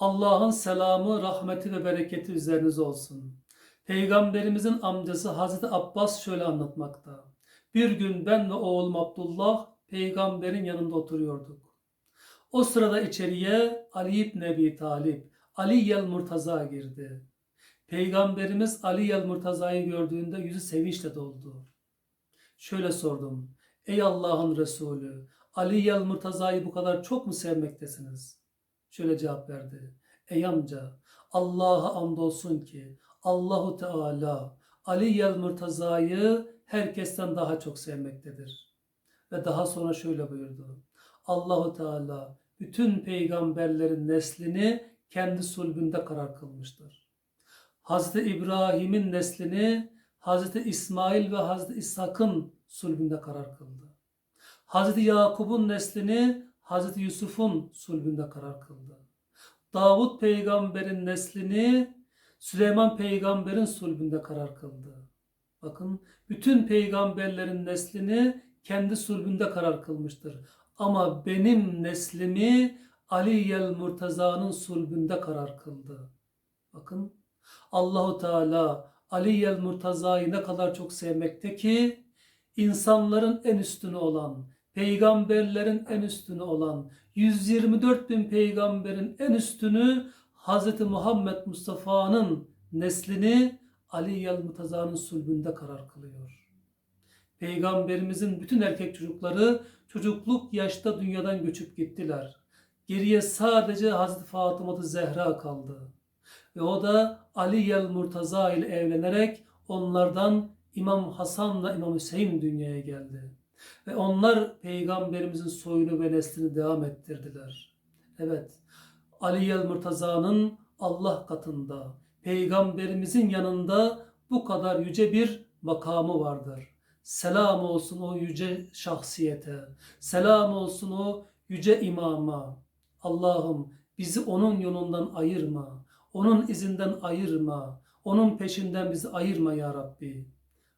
Allah'ın selamı, rahmeti ve bereketi üzerinize olsun. Peygamberimizin amcası Hazreti Abbas şöyle anlatmakta. Bir gün ben ve oğlum Abdullah peygamberin yanında oturuyorduk. O sırada içeriye Ali ibn Ebi Talip, Ali yel Murtaza girdi. Peygamberimiz Ali yel Murtaza'yı gördüğünde yüzü sevinçle doldu. Şöyle sordum. Ey Allah'ın Resulü, Ali yel Murtaza'yı bu kadar çok mu sevmektesiniz? Şöyle cevap verdi. Ey amca, Allah'a andolsun ki Allahu Teala Ali yel Murtaza'yı herkesten daha çok sevmektedir. Ve daha sonra şöyle buyurdu. Allahu Teala bütün peygamberlerin neslini kendi sulbünde karar kılmıştır. Hazreti İbrahim'in neslini Hazreti İsmail ve Hazreti İshak'ın sulbünde karar kıldı. Hazreti Yakub'un neslini Hazreti Yusuf'un sulbünde karar kıldı. Davut peygamberin neslini Süleyman peygamberin sulbünde karar kıldı. Bakın bütün peygamberlerin neslini kendi sulbünde karar kılmıştır. Ama benim neslimi Ali yel Murtaza'nın sulbünde karar kıldı. Bakın Allahu Teala Ali yel Murtaza'yı ne kadar çok sevmekte ki insanların en üstünü olan, peygamberlerin en üstünü olan, 124 bin peygamberin en üstünü Hz. Muhammed Mustafa'nın neslini Ali yel Murtaza'nın sulbünde karar kılıyor. Peygamberimizin bütün erkek çocukları çocukluk yaşta dünyadan göçüp gittiler. Geriye sadece Hazreti Fatıma Zehra kaldı. Ve o da Ali yel Murtaza ile evlenerek onlardan İmam Hasan'la İmam Hüseyin dünyaya geldi. Ve onlar peygamberimizin soyunu ve neslini devam ettirdiler. Evet, Ali yel Murtaza'nın Allah katında, peygamberimizin yanında bu kadar yüce bir makamı vardır. Selam olsun o yüce şahsiyete. Selam olsun o yüce imama. Allah'ım bizi onun yolundan ayırma. Onun izinden ayırma. Onun peşinden bizi ayırma ya Rabbi.